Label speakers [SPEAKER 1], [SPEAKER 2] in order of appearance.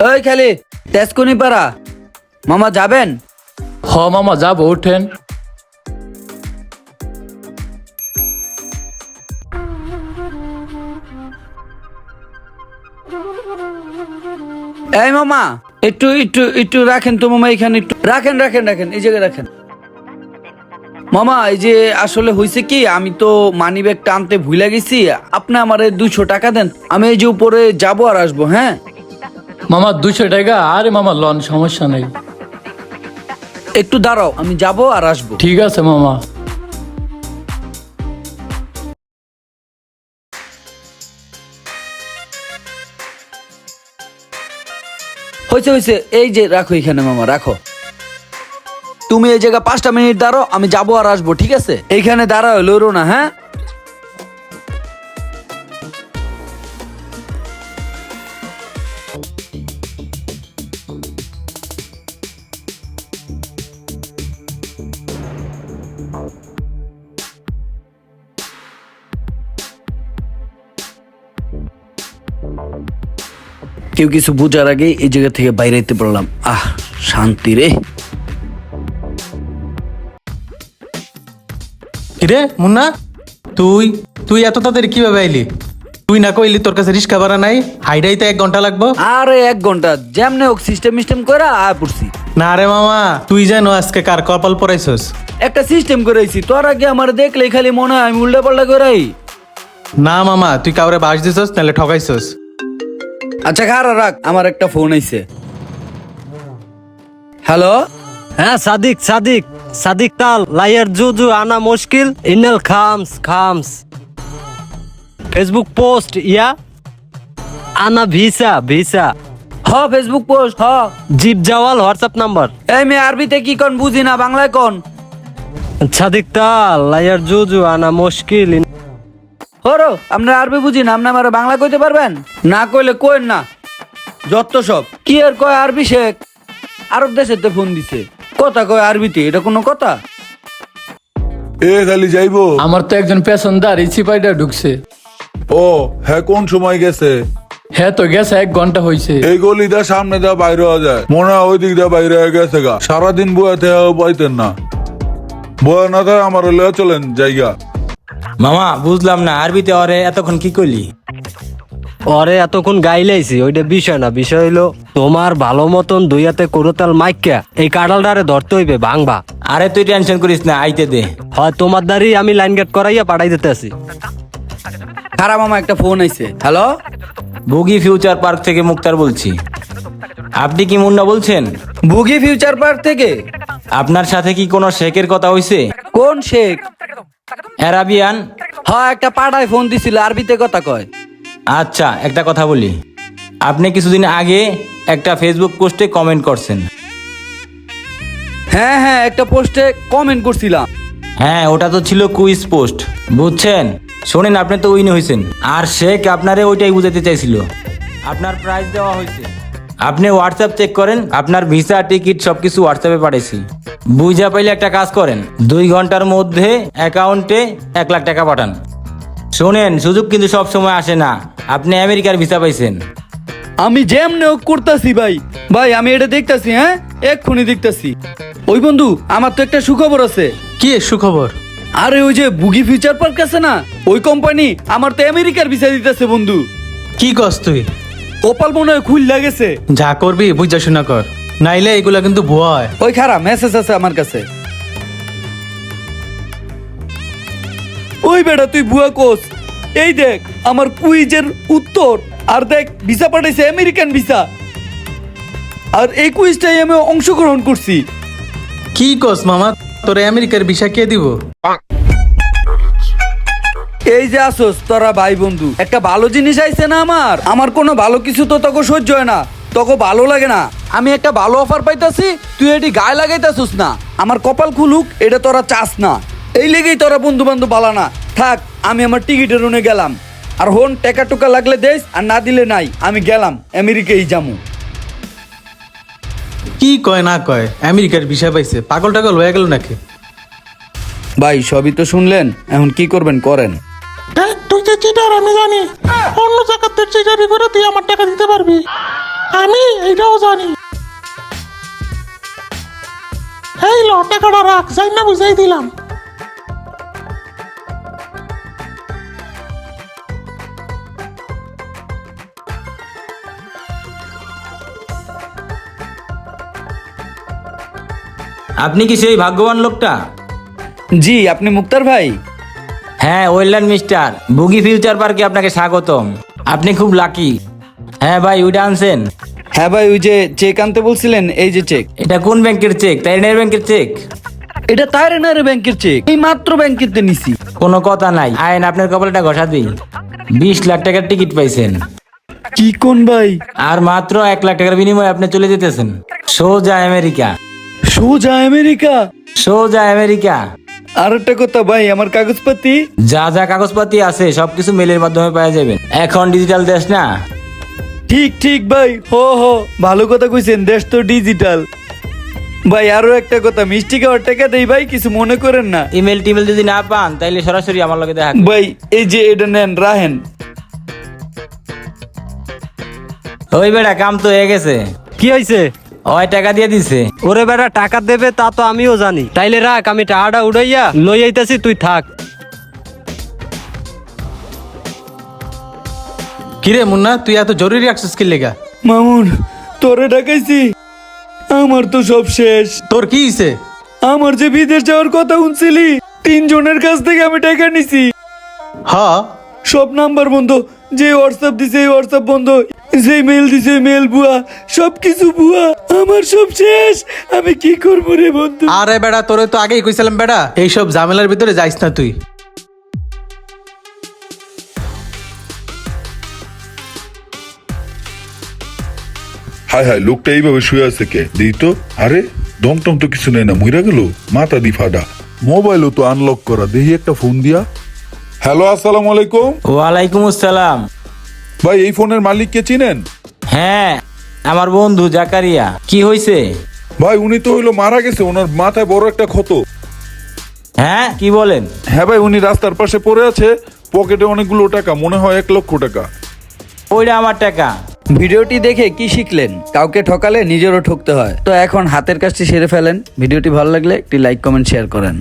[SPEAKER 1] ওই খালি তেজকুনি পাড়া। মামা যাবেন?
[SPEAKER 2] হ মামা যাব উঠেন।
[SPEAKER 1] এই মামা একটু একটু একটু রাখেন তো মামা এখানে একটু। রাখেন রাখেন রাখেন এই জায়গায় রাখেন। মামা এই যে আসলে হয়েছে কি আমি তো মানি ব্যাগটা আনতে ভুলে গেছি আপনি আমারে দুশো টাকা দেন আমি এই যে উপরে যাব আর আসব হ্যাঁ?
[SPEAKER 2] মামা দুশো টাকা? আরে মামা লন সমস্যা নেই।
[SPEAKER 1] একটু দাঁড়াও আমি যাব আর আসব।
[SPEAKER 2] ঠিক আছে মামা।
[SPEAKER 1] হয়েছে হয়েছে এই যে রাখো এখানে মামা রাখো। তুমি এই জায়গায় পাঁচটা মিনিট দাঁড়াও আমি যাব আর আসব ঠিক আছে? এইখানে দাঁড়াও লড়ো না হ্যাঁ? কেউ কিছু বোঝার আগে এই জায়গা থেকে বাইরে যেতে পারলাম। আহ শান্তি রে।
[SPEAKER 3] কিরে মুন্না? তুই তুই এত তাদের কীভাবে আইলি? তুই না কইলি তোর কাছে রিক্সা ভাড়া নাই? হাইডাই হাইডাইতে এক ঘণ্টা লাগবো?
[SPEAKER 1] আরে এক ঘণ্টা। যেমনে হোক সিস্টেম মিস্টেম করে আয় পড়ছি।
[SPEAKER 3] না রে মামা তুই যেন আজকে কার কপাল পরাইছস?
[SPEAKER 1] একটা সিস্টেম করেছি তোর আগে আমার দেখলে খালি মনে হয় আমি উল্টা পাল্টা করাই
[SPEAKER 3] না মামা তুই কাউরে বাস দিছস নাহলে ঠকাইছস।
[SPEAKER 1] আচ্ছা খারা রাখ আমার একটা ফোন আইছে। হ্যালো
[SPEAKER 4] হ্যাঁ সাদিক সাদিক সাদিক তাল লাইয়ার জুজু আনা মুশকিল ইনাল খামস খামস। ফেসবুক পোস্ট ইয়া? আনা ভিসা ভিসা।
[SPEAKER 1] হ ফেসবুক পোস্ট হ।
[SPEAKER 4] জিপ জাওয়াল হোয়াটসঅ্যাপ নাম্বার।
[SPEAKER 1] এই মেয়ে আরবিতে কি কোন বুঝি না বাংলায় কোন?
[SPEAKER 4] সাদিক তাল লাইয়ার জুজু আনা মুশকিল
[SPEAKER 1] হরো আমরা আরবি বুঝি না আপনি আমার বাংলা কইতে পারবেন? না কইলে কোয়েন না। যত সব। কি আর কয় আরবি শেখ? আরব দেশের তো ফোন দিছে। কথা কয় আরবিতে এটা কোনো কথা?
[SPEAKER 5] এ খালি যাইবো।
[SPEAKER 2] আমার তো একজন পেছনদার ইসিপাইটা ঢুকছে।
[SPEAKER 5] ও হ্যাঁ কোন সময় গেছে?
[SPEAKER 2] হ্যাঁ তো গেছে এক ঘণ্টা হয়েছে
[SPEAKER 5] এই গলি দা সামনে দা বাইরে হওয়া যায়। মনে হয় ওই দিক দা বাইরে হয়ে গেছে গা। সারাদিন বয়াতে পাইতেন না। বয়া না থাকে আমার লেয়া চলেন জায়গা
[SPEAKER 6] মামা বুঝলাম না আরবিতে অরে এতক্ষণ কি করলি
[SPEAKER 4] ওরে এতক্ষণ গাইলাইছি ওইটা বিষয় না। বিষয় হইল তোমার ভালো মতন দুই হাতে করতাল মাইকা এই কাডালটারে ধরতে হইবে ভাঙবা।
[SPEAKER 6] আরে তুই টেনশন করিস না আইতে দে।
[SPEAKER 4] হয় তোমার দ্বারই আমি লাইন গেট করাইয়া পাঠাই দিতে আছি।
[SPEAKER 1] খারাপ আমার একটা ফোন আইছে। হ্যালো
[SPEAKER 6] বুগি ফিউচার পার্ক থেকে মুক্তার বলছি। আপনি কি মুন্না বলছেন?
[SPEAKER 1] বুগি ফিউচার পার্ক থেকে?
[SPEAKER 6] আপনার সাথে কি কোনো শেখের কথা হইছে?
[SPEAKER 1] কোন শেখ?
[SPEAKER 6] অ্যারাবিয়ান?
[SPEAKER 1] হ্যাঁ একটা পাড়ায় ফোন দিছিল আরবিতে কথা কয়।
[SPEAKER 6] আচ্ছা একটা কথা বলি। আপনি কিছুদিন আগে একটা ফেসবুক পোস্টে কমেন্ট করছেন।
[SPEAKER 1] হ্যাঁ হ্যাঁ একটা পোস্টে কমেন্ট করছিলাম।
[SPEAKER 6] হ্যাঁ ওটা তো ছিল কুইজ পোস্ট বুঝছেন? শোনেন আপনি তো উইন হয়েছেন আর শেখ আপনারে ওইটাই বুঝাতে চাইছিল। আপনার প্রাইজ দেওয়া হয়েছে আপনি হোয়াটসঅ্যাপ চেক করেন আপনার ভিসা টিকিট সবকিছু হোয়াটসঅ্যাপে পাঠাইছি। বুঝা পাইলে একটা কাজ করেন। দুই ঘণ্টার মধ্যে অ্যাকাউন্টে এক লাখ টাকা পাঠান। শোনেন সুযোগ কিন্তু সব সময় আসে না। আপনি আমেরিকার ভিসা পাইছেন।
[SPEAKER 1] আমি যেমনে হোক করতাছি ভাই। ভাই আমি এটা দেখতাছি হ্যাঁ? এক্ষুনি দেখতাছি। ওই বন্ধু আমার তো একটা সুখবর আছে।
[SPEAKER 3] কি সুখবর?
[SPEAKER 1] আরে ওই যে বুগি ফিউচার পার্ক আছে না? ওই কোম্পানি আমার তো আমেরিকার ভিসা দিতেছে বন্ধু।
[SPEAKER 3] কি কস তুই?
[SPEAKER 1] কপাল মনে হয় খুল লাগেছে
[SPEAKER 3] যা করবি বুঝা শোনা কর। নাইলে এগুলা কিন্তু ভুয়া হয়।
[SPEAKER 1] ওই খারাপ মেসেজ আছে আমার কাছে। ওই বেটা তুই বুয়া কোস। এই দেখ আমার কুইজের উত্তর। আর দেখ ভিসা পাঠাইছে আমেরিকান ভিসা আর এই কুইজটাই আমি অংশগ্রহণ করছি।
[SPEAKER 3] কি কস মামা? তোর আমেরিকার ভিসা কে দিব?
[SPEAKER 1] এই যে আসোস তোরা ভাই বন্ধু একটা ভালো জিনিস আইছে না আমার? আমার কোনো ভালো কিছু তো তোকে সহ্য হয় না। তোকে ভালো লাগে না। আমি একটা ভালো অফার পাইতাছি তুই এটি গায়ে লাগাইতাছিস না। আমার কপাল খুলুক এটা তোরা চাস না। এই লেগেই তোরা বন্ধু বান্ধব বালা না। থাক আমি আমার টিকিটের রুনে গেলাম। আর হন টেকা টুকা লাগলে দেশ আর না দিলে নাই। আমি গেলাম আমেরিকাই যামু।
[SPEAKER 3] কি কয় না কয়? আমেরিকার ভিসা পাইছে। পাগল টাগল হয়ে গেল নাকি?
[SPEAKER 1] ভাই সবই তো শুনলেন। এখন কি করবেন করেন।
[SPEAKER 7] তুই যে চিটার আমি জানি। অন্য জায়গাতে চিটারি করে তুই আমার টাকা দিতে পারবি। আমি এইটাও জানি। এই ল টাকাটা রাখ যাই না বুঝাই দিলাম।
[SPEAKER 6] আপনি কি সেই ভাগ্যবান লোকটা?
[SPEAKER 1] জি আপনি মুক্তার ভাই?
[SPEAKER 6] হ্যাঁ ওয়েল্যান্ড মিস্টার বুগি ফিউচার পার্কে আপনাকে স্বাগতম। আপনি খুব লাকি। হ্যাঁ ভাই ওইটা আনছেন।
[SPEAKER 1] হ্যাঁ ভাই ওই যে চেক আনতে বলছিলেন এই যে চেক
[SPEAKER 6] এটা কোন ব্যাংকের চেক তাইনের ব্যাংকের চেক
[SPEAKER 1] এটা তাইরেনারে ব্যাংকের চেক এই মাত্র ব্যাংকেতে নিছি।
[SPEAKER 6] কোনো কথা নাই। আইন আপনার কপালটা ঘষা দিই বিশ লাখ টাকার টিকিট পাইছেন।
[SPEAKER 1] কি কোন ভাই?
[SPEAKER 6] আর মাত্র এক লাখ টাকার বিনিময়ে আপনি চলে যেতেছেন। সোজা আমেরিকা।
[SPEAKER 1] সোজা আমেরিকা?
[SPEAKER 6] সোজা আমেরিকা।
[SPEAKER 1] আর একটা কথা ভাই আমার কাগজপাতি?
[SPEAKER 6] যা যা কাগজপাতি আছে সবকিছু মেলের মাধ্যমে পাওয়া যাবেন এখন ডিজিটাল দেশ না।
[SPEAKER 1] ঠিক ঠিক ভাই হো হো ভালো কথা কইছেন দেশ তো ডিজিটাল ভাই আরও একটা কথা মিষ্টি খাওয়ার টাকা দেই ভাই কিছু মনে করেন না।
[SPEAKER 6] ইমেল টিমেল যদি না পান তাইলে সরাসরি আমার লগে দেখা
[SPEAKER 1] ভাই এই যে এটা নেন রাহেন।
[SPEAKER 6] ওই বেড়া কাম তো হয়ে গেছে।
[SPEAKER 4] কি হয়েছে
[SPEAKER 6] ওই টাকা দিয়ে দিছে।
[SPEAKER 4] ওরে বেটা টাকা দেবে তা তো আমিও জানি। তাইলে রাখ আমি টাকাটা উড়াইয়া লই আইতাছি তুই থাক।
[SPEAKER 3] কিরে মুন্না তুই এত জরুরি অ্যাক্সেস কি লেগা?
[SPEAKER 1] মামুন তোরে ডাকাইছি। আমার তো সব শেষ।
[SPEAKER 3] তোর কি হইছে?
[SPEAKER 1] আমার যে বিদেশ যাওয়ার কথা শুনছিলি তিনজনের কাছ থেকে আমি টাকা নিছি।
[SPEAKER 3] হ।
[SPEAKER 1] সব নাম্বার বন্ধ যে হোয়াটসঅ্যাপ দিছে এই হোয়াটসঅ্যাপ বন্ধ যে মেল দিছে মেল বুয়া সব কিছু বুয়া আমার সব শেষ। আমি কি করব রে বন্ধু?
[SPEAKER 3] আরে বেড়া তোরে তো আগেই কইছিলাম বেড়া এইসব ঝামেলার ভিতরে যাইস না তুই।
[SPEAKER 5] হায় হায় লোকটা এইভাবে শুয়ে আছে কে? দিই তো। আরে দম টম তো কিছু নেই না মইরা গেল? মাথা দি ফাটা। মোবাইলও তো আনলক করা। দেখি একটা ফোন দিয়া। হ্যালো আসসালামু আলাইকুম।
[SPEAKER 6] ওয়ালাইকুম আসসালাম।
[SPEAKER 5] ভাই এই ফোনের মালিককে চিনেন?
[SPEAKER 6] হ্যাঁ আমার বন্ধু জাকারিয়া। কি হয়েছে
[SPEAKER 5] ভাই উনি তো হইল মারা গেছে ওনার মাথায় বড় একটা ক্ষত।
[SPEAKER 6] হ্যাঁ কি বলেন?
[SPEAKER 5] হ্যাঁ ভাই উনি রাস্তার পাশে পড়ে আছে পকেটে অনেকগুলো টাকা মনে হয় এক লক্ষ টাকা।
[SPEAKER 6] ওইটা আমার টাকা।
[SPEAKER 1] ভিডিওটি দেখে কি শিখলেন? কাউকে ঠকালে নিজেরও ঠকতে হয়। তো এখন হাতের কাজটি সেরে ফেলেন। ভিডিওটি ভালো লাগলে একটি লাইক, কমেন্ট শেয়ার করেন।